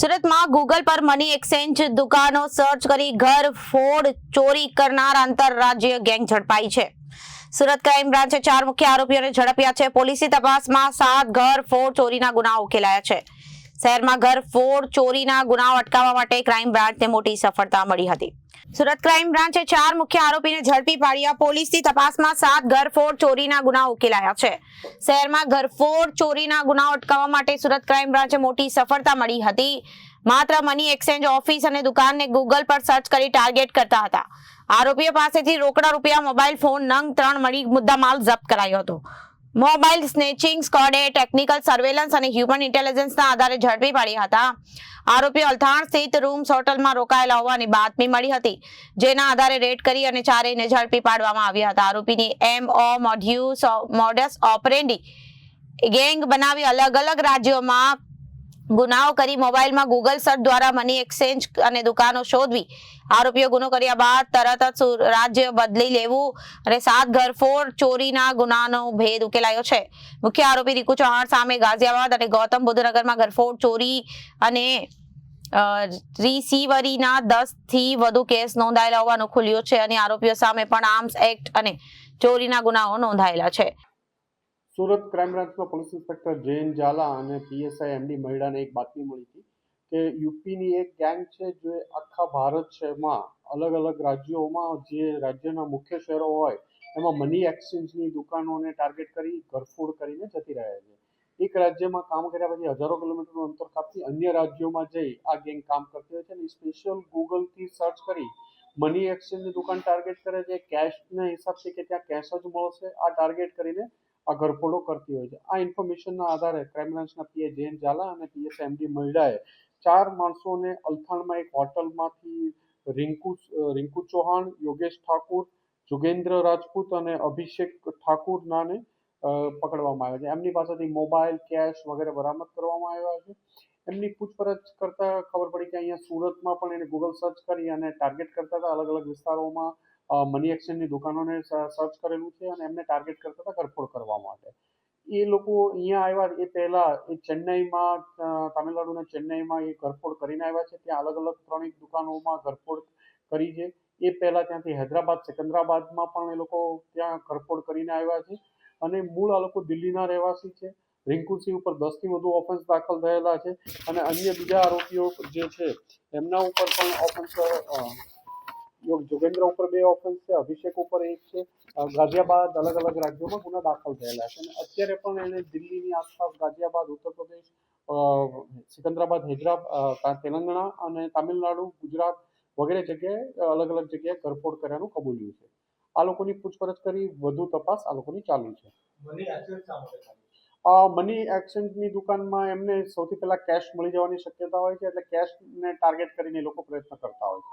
સુરતમાં ગૂગલ પર money exchange દુકાનો સર્ચ કરી ઘર ફોડ ચોરી કરનાર આંતરરાજ્ય ગેંગ ઝડપાઈ છે. સુરત ક્રાઇમ બ્રાન્ચે ચાર મુખ્ય આરોપીઓને ઝડપ્યા છે. પોલીસની તપાસમાં સાત ઘર ફોડ ચોરીના ગુનાઓ ઉકેલાયા છે. શહેરમાં ઘર ફોડ, ચોરીના ગુનાઓ અટકાવવા માટે ક્રાઇમ બ્રાન્ચને મોટી સફળતા મળી હતી. સુરત ક્રાઇમ બ્રાન્ચે ચાર મુખ્ય આરોપીને ઝડપી પાડ્યા. પોલીસની તપાસમાં સાત ઘરફોડ ચોરીના ગુનાઓ ઉકેલાયા છે. શહેરમાં ઘરફોડ ચોરીના ગુનાઓ અટકાવવા માટે સુરત ક્રાઇમ બ્રાન્ચે મોટી સફળતા મળી હતી. માત્ર મની એક્સચેન્જ ઓફિસ અને દુકાનને ગૂગલ પર સર્ચ કરી ટાર્ગેટ કરતા હતા. આરોપીઓ પાસેથી રોકડા રૂપિયા મોબાઈલ ફોન નંગ ત્રણ મળી મુદ્દામાલ જપ્ત કરાયો હતો. મોબાઈલ સ્નેચિંગ, સ્કોડે, ટેકનિકલ સર્વેલન્સ અને હ્યુમન ઇન્ટેલિજન્સના આધારે ઝડપી પાડ્યા હતા. આરોપીઓ અલથાણ સ્થિત રૂમ્સ હોટલમાં રોકાયેલા હોવાની બાતમી મળી હતી, જેના આધારે રેડ કરી અને ચારેયને ઝડપી પાડવામાં આવ્યા હતા. આરોપીની M O modus modus operandi gang બનાવી અલગ અલગ રાજ્યોમાં ગુનાઓ કરી મોબાઈલમાં ગૂગલ સર્ચ દ્વારા મની એક્સચેન્જ અને દુકાનો શોધવી. આરોપીઓ ગુનો કર્યા બાદ તરત જ રાજ્ય બદલી લેવું અને સાત ઘરફોડ ચોરીના ગુનાનો ભેદ ઉકેલાયો છે. મુખ્ય આરોપી રીકુ ચૌહાણ સામે ગાઝિયાબાદ અને ગૌતમ બુદ્ધનગરમાં ઘરફોડ ચોરી અને રિસીવરીના દસથી વધુ કેસ નોંધાયેલા હોવાનું ખુલ્યું છે અને આરોપીઓ સામે પણ આર્મ્સ એક્ટ અને ચોરીના ગુનાઓ નોંધાયેલા છે. સુરત ક્રાઇમ બ્રાન્ચના પોલીસ ઇન્સ્પેક્ટર જયંત ઝાલા અને પીએસઆઈ એમડી મહિડાને એક બાતમી મળી હતી કે યુપીની એક ગેંગ છે જે આખા ભારત શહેરમાં અલગ અલગ રાજ્યોમાં જે રાજ્યના મુખ્ય શહેરો હોય, એમાં મની એક્સચેન્જની દુકાનોને ટાર્ગેટ કરી, ઘરફોડ કરીને જતી રહ્યા છે. એક રાજ્યમાં કામ કર્યા પછી હજારો કિલોમીટરનું અંતર કાપી અન્ય રાજ્યોમાં જઈ આ ગેંગ કામ કરતી હોય છે અને સ્પેશિયલ ગૂગલથી સર્ચ કરી મની એક્સચેન્જની દુકાન ટાર્ગેટ કરે છે. કેશના હિસાબથી કે ત્યાં કેશ જ મળશે, આ ટાર્ગેટ કરીને આ ઘરફોડો કરતી હોય છે. આ ઇન્ફોર્મેશનના આધારે ક્રાઇમ બ્રાન્ચના પીએ જૈન ઝાલા અને પીએસ એમડી મહિડાએ ચાર માણસોને અલથાણમાં એક હોટલમાંથી રિંકુ રિંકુ ચૌહાણ, યોગેશ ઠાકુર, જોગેન્દ્ર રાજપૂત અને અભિષેક ઠાકુર નાને પકડવામાં આવ્યા છે. એમની પાસેથી મોબાઈલ કેશ વગેરે બરામદ કરવામાં આવ્યા છે. એમની પૂછપરછ કરતા ખબર પડી કે અહીંયા સુરતમાં પણ એને ગૂગલ સર્ચ કરી અને ટાર્ગેટ કરતા હતા અલગ અલગ વિસ્તારોમાં મની એક્સચેન્જની દુકાનોને સર્ચ કરેલું છે અને એમને ટાર્ગેટ કરતા હતા ઘરફોડ કરવા માટે. એ લોકો અહીંયા આવ્યા, એ પહેલા એ ચેન્નઈમાં તમિલનાડુના ચેન્નઈમાં એ ઘરફોડ કરીને આવ્યા છે. ત્યાં અલગ અલગ ત્રણેક દુકાનોમાં ઘરફોડ કરી છે. એ પહેલા ત્યાંથી હૈદરાબાદ, સિકંદરાબાદમાં પણ એ લોકો ત્યાં ઘરફોડ કરીને આવ્યા છે. અને મૂળ આ લોકો દિલ્હીના રહેવાસી છે. રિંકુસિંહ ઉપર દસથી વધુ ઓફેન્સ દાખલ થયેલા છે. અને અન્ય બીજા આરોપીઓ જે છે, એમના ઉપર પણ ઓફેન્સ જોગેન્દ્ર ઉપર બે ઓફેન્સ છે અભિષેક ઉપર એક છે. ગાઝિયાબાદ અલગ અલગ રાજ્યોમાં ગુના દાખલ થયેલા છે. અને અત્યારે પણ એને દિલ્હીની આસપાસ ગાઝિયાબાદ ઉત્તર પ્રદેશ સિકંદરાબાદ હૈદરાબાદ તેલંગાણા અને તામિલનાડુ ગુજરાત વગેરે જગ્યાએ અલગ અલગ જગ્યાએ ઘરફોડ કર્યાનું કબૂલ્યું છે. આ લોકોની પૂછપરછ કરી વધુ તપાસ આ લોકોની ચાલુ છે. મની એક્સચેન્જની દુકાનમાં એમને સૌથી પહેલા કેશ મળી જવાની શક્યતા હોય છે એટલે કેશને ટાર્ગેટ કરીને લોકો પ્રયત્ન કરતા હોય છે.